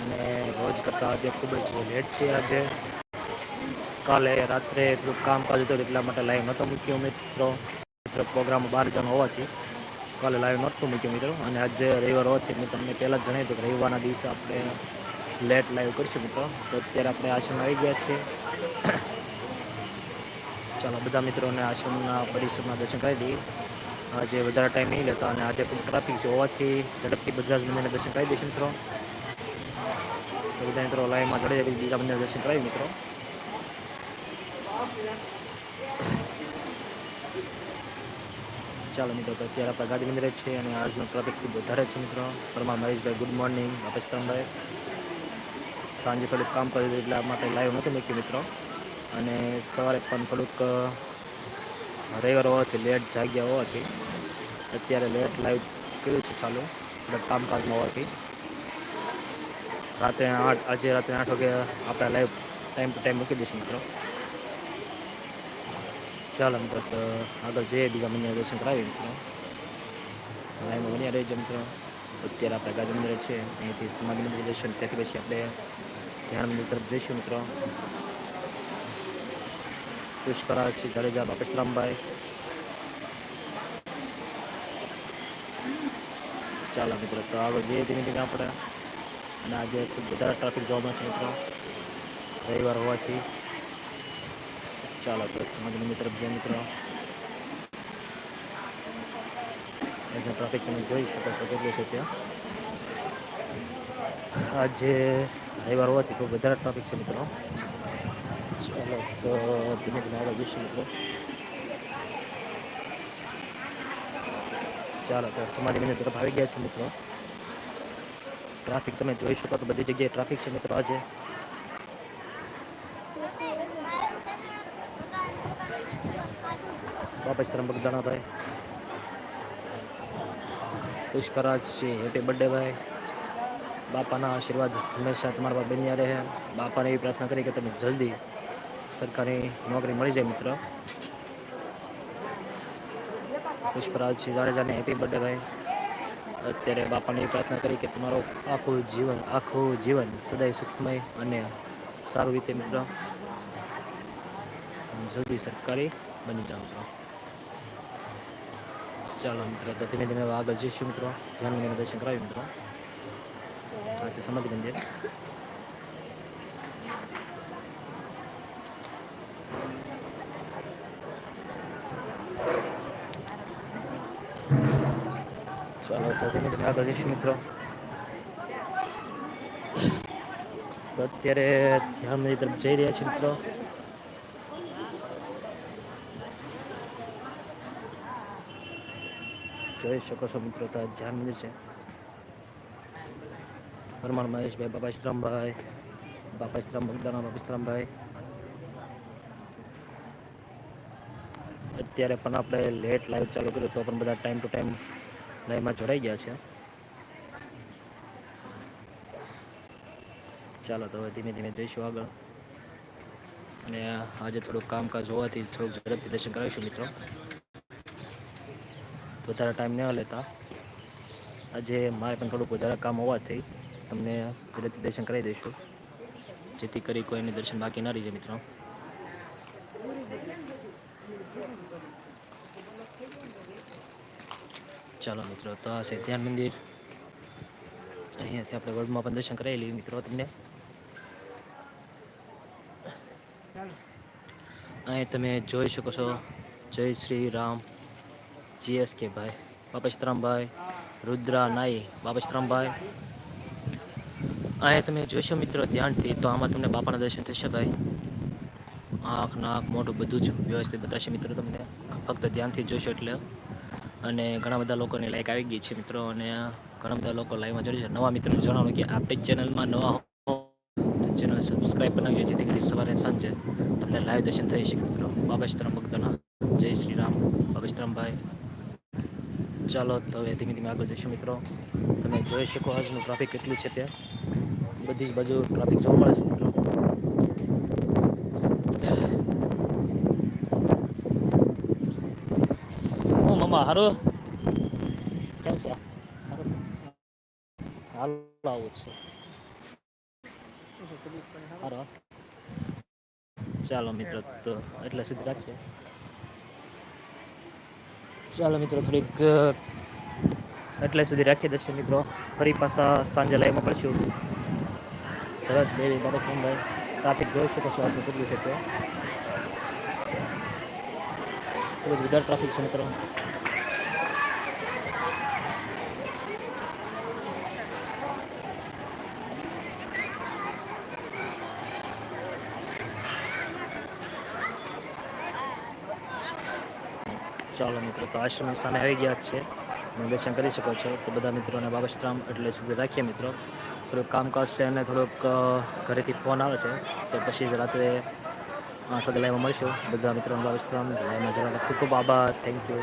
અને રોજ કરતાં આજે ખૂબ જ લેટ છે આજે. કાલે રાત્રે થોડુંક કામકાજ હતું એટલા માટે લાઈવ નહોતો મૂક્યો મિત્રો. મિત્રો પ્રોગ્રામ બાર જણ હોવાથી કાલે લાઈવ નહોતું મૂક્યું મિત્રો. અને આજે રવિવાર હોવાથી મેં તમને પહેલાં જ જણાવ્યું કે રવિવારના દિવસે આપણે લેટ લાઈવ કરીશું મિત્રો. તો અત્યારે આપણે આશ્રમ આવી ગયા છીએ. ચાલો, બધા મિત્રોને આશ્રમના પરિસરના દર્શન કરી દઈએ. આજે વધારે ટાઈમ નહીં લેતા અને આજે ખૂબ ટ્રાફિક છે હોવાથી ઝડપથી બજાજ મને દર્શન કરી દઈશું મિત્રો. બધા મિત્રો લાઈવમાં ચડી જાય બીજા મંદિરના દર્શન કરાવી ચાલો મિત્રો, તો અત્યારે આપણે ગાંધી મંદિરે છે અને આજનો ટ્રાફિક ખૂબ વધારે છે મિત્રો. પરમાર મહેશભાઈ ગુડ મોર્નિંગ અપેશતામભાઈ સાંજે થોડુંક કામ કર્યું આ માટે લાઈવ નહોતું મૂક્યું મિત્રો. અને સવારે પણ થોડુંક રવિવાર હોવાથી લેટ જાગ્યા હોવાથી અત્યારે લેટ લાઈવ કર્યું છે ચાલુ. થોડાક કામકાજમાં હોવાથી. રાત્રે આઠ, આજે રાત્રે આઠ વાગે આપણે લાઈવ ટાઈમ ટુ ટાઈમ મૂકી દઈશું મિત્રો. ચાલો મિત્રો આગળ જઈએ, બીજા મંદિર દર્શન કરાવીએ મિત્રો. લાઈવમાં બન્યા રહેજો મિત્રો. અત્યારે આપણે ગાંધી મંદિર છે, અહીંથી સમાધિ મંદિર દર્શન. ત્યાંથી પછી આપણે ધ્યાન મંદિર તરફ જઈશું મિત્રો. પુષ્પરાજસિંહ જાડેજા બાપેશરામભાઈ ચાલો મિત્રો, તો આગળ જઈએ ધીમે ધીમે આપણે. અને આજે ખૂબ વધારે ટ્રાફિક જોવા મળશે મિત્રો. રવિવાર હોવાથી. ચાલો, તો તરફ જઈએ મિત્રો. ટ્રાફિક તમે જોઈ શકો છો, કેટલું છે ત્યાં. આજે રવિવાર હોવાથી ખૂબ વધારે ટ્રાફિક છે મિત્રો. ચાલો, તો ધીમે ધીમે આગળ જઈશું મિત્રો. ચાલો, તો મિત્ર મંદિર તરફ આવી ગયા છે મિત્રો. ટ્રાફિક તમે જોઈ શકો તો બધી જગ્યાએ ટ્રાફિક છે મિત્રો આજે. વાપસ તરફ બગદાણાભાઈ પુષ્કરાજ છે, હેપી બર્થડે ભાઈ. બાપાના આશીર્વાદ હંમેશા તમારા પર બન્યા રહે. બાપાને એવી પ્રાર્થના કરી કે તમે જલ્દી સરકારી નોકરી મળી જાય મિત્ર. પુષ્પરાજસિંહ જાડેજાને હેપી બર્થડે ભાઈ. અત્યારે બાપાને પ્રાર્થના કરી કે તમારો આખું જીવન આખું જીવન સદાય સુખમય અને સારું રીતે મિત્ર જલ્દી સરકારી બની જાઓ ચાલો મિત્રો, તો ધીમે ધીમે આગળ જઈશું મિત્રો. ધ્યાન મંદિરનું દર્શન કરાવ્યું મિત્રો. સમજ છે મંદિર. ચાલો તો આગળ જઈશું મિત્રો અત્યારે મંદિર તરફ જઈ રહ્યા છે મિત્રો જોઈ શકો છો મિત્રો તો ધ્યાન મંદિર છે પરમાણ મહેશભાઈ બાપાશ્રામભાઈ બાપાશ્રામ બગદાણા બાપાશ્રામભાઈ અત્યારે પણ આપણે લેટ લાઈવ ચાલુ કર્યું તો પણ બધા ટાઈમ ટુ ટાઈમ લાઈવમાં જોડાઈ ગયા છે. ચાલો, તો હવે ધીમે ધીમે જઈશું આગળ. અને આજે થોડુંક કામકાજ હોવાથી થોડુંક ઝડપથી દર્શન કરાવીશું મિત્રો. વધારે ટાઈમ ન લેતા. આજે મારે પણ થોડુંક વધારે કામ હોવાથી તમને ઝડપથી દર્શન કરાવી દઈશું. જેથી કરી કોઈને દર્શન બાકી ના રહી જાય મિત્રો. ચાલો મિત્રો, તો આ સિદ્ધાન મંદિર. અહીંયાથી આપણે વર્લ્ડમાં પણ દર્શન કરાવી લઈએ મિત્રો તમને. અહીં તમે જોઈ શકો છો, જય શ્રી રામ, જીએસકે ભાઈ, બાપેશરામભાઈ, રુદ્રા નાઈ, બાપેશરામભાઈ. અહીંયા તમે જોશો મિત્રો ધ્યાનથી, તો આમાં તમને બાપાના દર્શન થશે ભાઈ. આંખ, નાક, મોઢું બધું જ વ્યવસ્થિત બતાવશે મિત્રો તમને. ફક્ત ધ્યાનથી જોશો એટલે. અને ઘણા બધા લોકોને લાઈક આવી ગઈ છે મિત્રો. અને ઘણા બધા લોકો લાઈવમાં જોડે છે. નવા મિત્રોને જણાવો કે આપણી ચેનલમાં નવા ચેનલ સબસ્ક્રાઈબ બનાવી જેથી કરી સવારે સાંજે તમને લાઈવ દર્શન થઈ શકે મિત્રો. બાબેશ્વરમ ભક્તોના. જય શ્રી રામ. બાબેશ્વરમભાઈ. ચાલો, તો હવે ધીમે ધીમે આગળ જઈશું મિત્રો. તમે જોઈ શકો આજનું ટ્રાફિક કેટલું છે ત્યાં. બધી જ બાજુ ટ્રાફિક જોવા મળે છે મિત્રો. હું મમ્મા હારું હાલ ચાલો મિત્રો તો એટલે સુધી રાખીએ ચાલો મિત્રો થોડીક એટલે સુધી રાખીએ દર્શક મિત્રો ફરી પાછા સાંજે લાઈવમાં પડશું ભરત દેવી ભાઈ ટ્રાફિક જોઈ શકો છો આપણે કેટલું છે તે થોડુંક વધારે ટ્રાફિક છે મિત્રો. ચાલો મિત્રો, તો આશ્રમ સામે આવી ગયા છે. દર્શન કરી શકો છો. તો બધા મિત્રોને બાબશ્રામ એટલે સુધી રાખીએ મિત્રો. થોડુંક કામકાજ છે અને થોડુંક ઘરેથી ફોન આવે છે. તો પછી રાત્રે વાગે લાઈવમાં મળશું. બધા મિત્રોને વિસ્તાર લાઈવમાં જવાનો ખૂબ ખૂબ આભાર. Thank you